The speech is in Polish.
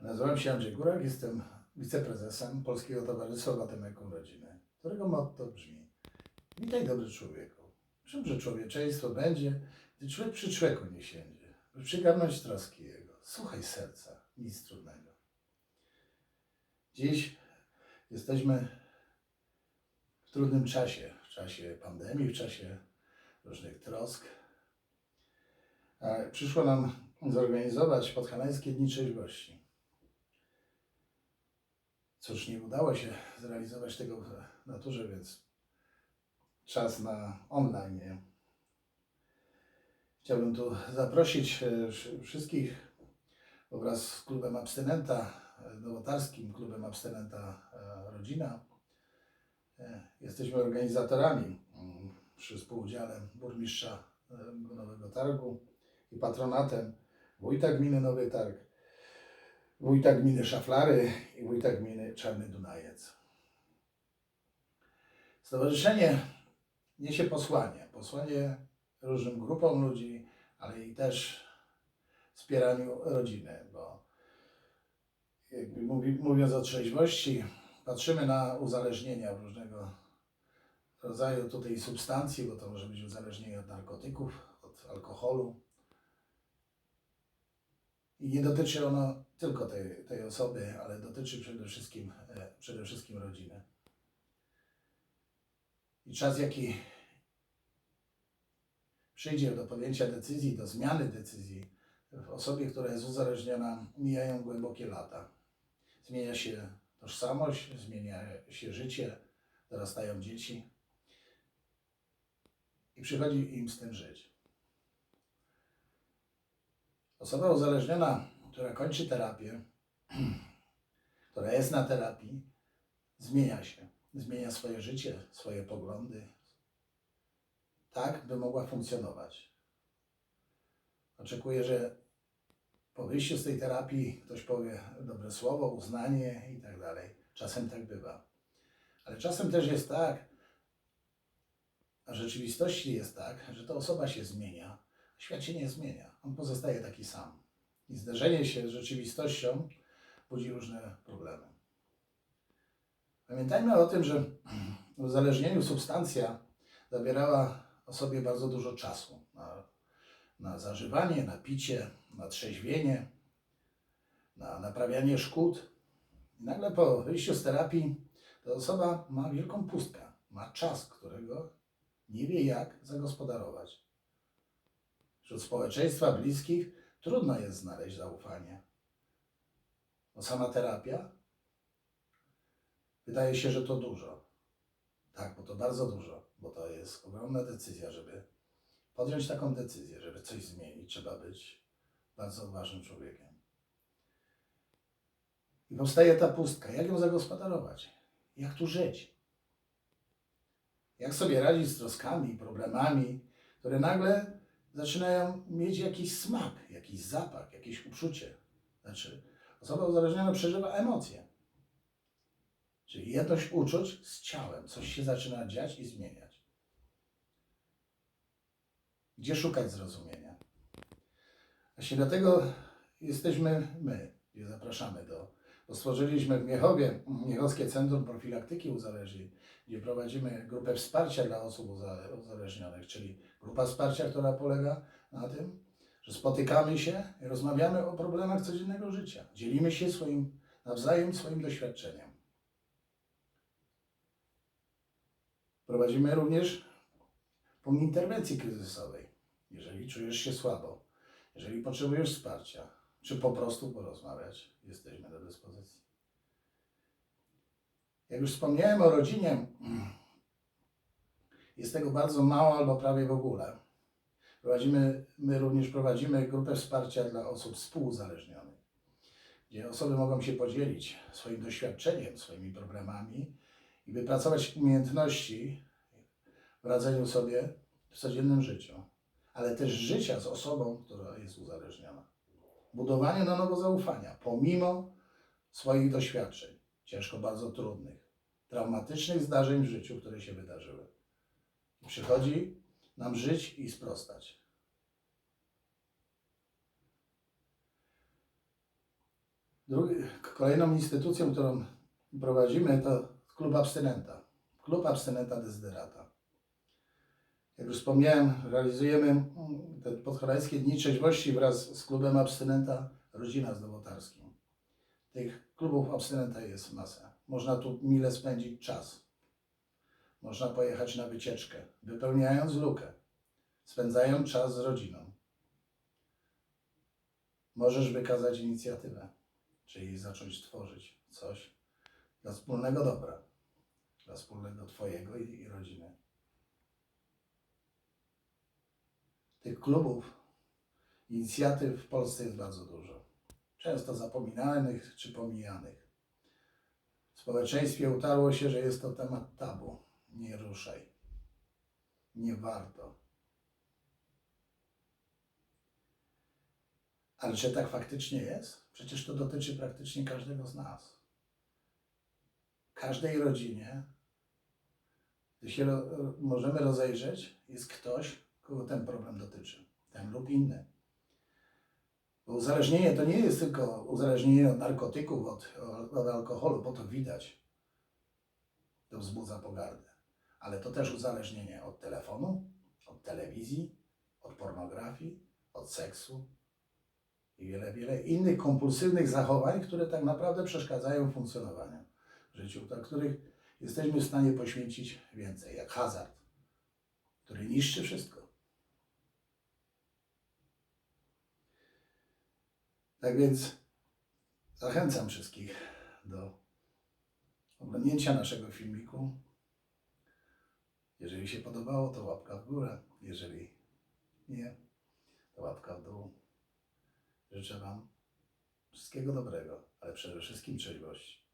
Nazywam się Andrzej Górak, jestem wiceprezesem Polskiego Towarzystwa Matematyką Rodziny, którego motto brzmi Witaj dobry człowieku. Czym, że człowieczeństwo będzie, gdy człowiek przy człowieku nie siędzie, by przygarnąć troski jego. Słuchaj serca, nic trudnego. Dziś jesteśmy w trudnym czasie, w czasie pandemii, w czasie różnych trosk. A przyszło nam zorganizować podhalańskie Dni Trzeźwości. Cóż, nie udało się zrealizować tego w naturze, więc czas na online. Chciałbym tu zaprosić e, wsz- wszystkich wraz z klubem Abstynenta, e, nowotarskim klubem Abstynenta e, Rodzina. Jesteśmy organizatorami mm, przy współudziale burmistrza Nowego Targu i patronatem wójta gminy Nowy Targ, wójta gminy Szaflary i wójta gminy Czarny Dunajec. Stowarzyszenie niesie posłanie, posłanie różnym grupom ludzi, ale i też wspieraniu rodziny, bo jakby mówi, mówiąc o trzeźwości, patrzymy na uzależnienia różnego rodzaju tutaj substancji, bo to może być uzależnienie od narkotyków, od alkoholu. I nie dotyczy ono tylko tej, tej osoby, ale dotyczy przede wszystkim, e, przede wszystkim rodziny. I czas, jaki przyjdzie do podjęcia decyzji, do zmiany decyzji w osobie, która jest uzależniona, mijają głębokie lata. Zmienia się tożsamość, zmienia się życie, dorastają dzieci i przychodzi im z tym żyć. Osoba uzależniona, która kończy terapię, która jest na terapii, zmienia się, zmienia swoje życie, swoje poglądy, tak, by mogła funkcjonować. Oczekuję, że po wyjściu z tej terapii ktoś powie dobre słowo, uznanie i tak dalej. Czasem tak bywa. Ale czasem też jest tak, a w rzeczywistości jest tak, że ta osoba się zmienia, świat się nie zmienia. On pozostaje taki sam. I zderzenie się z rzeczywistością budzi różne problemy. Pamiętajmy o tym, że w uzależnieniu substancja zabierała osobie bardzo dużo czasu na, na zażywanie, na picie, na trzeźwienie, na naprawianie szkód. I nagle po wyjściu z terapii ta osoba ma wielką pustkę, ma czas, którego nie wie jak zagospodarować. Wśród społeczeństwa bliskich trudno jest znaleźć zaufanie. Bo sama terapia wydaje się, że to dużo. Tak, bo to bardzo dużo, bo to jest ogromna decyzja, żeby podjąć taką decyzję, żeby coś zmienić, trzeba być bardzo odważnym człowiekiem. I powstaje ta pustka. Jak ją zagospodarować? Jak tu żyć? Jak sobie radzić z troskami, problemami, które nagle zaczynają mieć jakiś smak, jakiś zapach, jakieś uczucie. Znaczy, osoba uzależniona przeżywa emocje. Czyli jedność uczuć z ciałem. Coś się zaczyna dziać i zmieniać. Gdzie szukać zrozumienia? Właśnie dlatego jesteśmy my, gdzie zapraszamy do. Stworzyliśmy w Miechowie Miechowskie Centrum Profilaktyki Uzależnień, gdzie prowadzimy grupę wsparcia dla osób uza- uzależnionych, czyli grupa wsparcia, która polega na tym, że spotykamy się i rozmawiamy o problemach codziennego życia. Dzielimy się swoim, nawzajem swoim doświadczeniem. Prowadzimy również punkt interwencji kryzysowej. Jeżeli czujesz się słabo, jeżeli potrzebujesz wsparcia, czy po prostu porozmawiać, jesteśmy do dyspozycji. Jak już wspomniałem o rodzinie, jest tego bardzo mało albo prawie w ogóle. Prowadzimy, my również prowadzimy grupę wsparcia dla osób współuzależnionych, gdzie osoby mogą się podzielić swoim doświadczeniem, swoimi problemami i wypracować umiejętności w radzeniu sobie w codziennym życiu, ale też życia z osobą, która jest uzależniona. Budowanie na nowo zaufania, pomimo swoich doświadczeń, ciężko bardzo trudnych, traumatycznych zdarzeń w życiu, które się wydarzyły. Przychodzi nam żyć i sprostać. Drugi, kolejną instytucją, którą prowadzimy, to klub abstynenta. Klub abstynenta Dezderata. Jak już wspomniałem, realizujemy mm, te podhalańskie Dni Trzeźwości wraz z klubem abstynenta Rodzina z Nowotarskim. Tych klubów abstynenta jest masa. Można tu mile spędzić czas. Można pojechać na wycieczkę, wypełniając lukę, spędzając czas z rodziną. Możesz wykazać inicjatywę, czyli zacząć tworzyć coś dla wspólnego dobra, dla wspólnego Twojego i, i rodziny. Tych klubów, inicjatyw w Polsce jest bardzo dużo. Często zapominanych czy pomijanych. W społeczeństwie utarło się, że jest to temat tabu. Nie ruszaj. Nie warto. Ale czy tak faktycznie jest? Przecież to dotyczy praktycznie każdego z nas. Każdej rodzinie, gdy się możemy rozejrzeć, jest ktoś, kogo ten problem dotyczy. Ten lub inny. Bo uzależnienie to nie jest tylko uzależnienie od narkotyków, od, od alkoholu, bo to widać. To wzbudza pogardę. Ale to też uzależnienie od telefonu, od telewizji, od pornografii, od seksu i wiele, wiele innych kompulsywnych zachowań, które tak naprawdę przeszkadzają funkcjonowaniu w życiu, dla których jesteśmy w stanie poświęcić więcej, jak hazard, który niszczy wszystko. Tak więc zachęcam wszystkich do oglądnięcia naszego filmiku. Jeżeli się podobało, to łapka w górę. Jeżeli nie, to łapka w dół. Życzę Wam wszystkiego dobrego, ale przede wszystkim trzeźwości.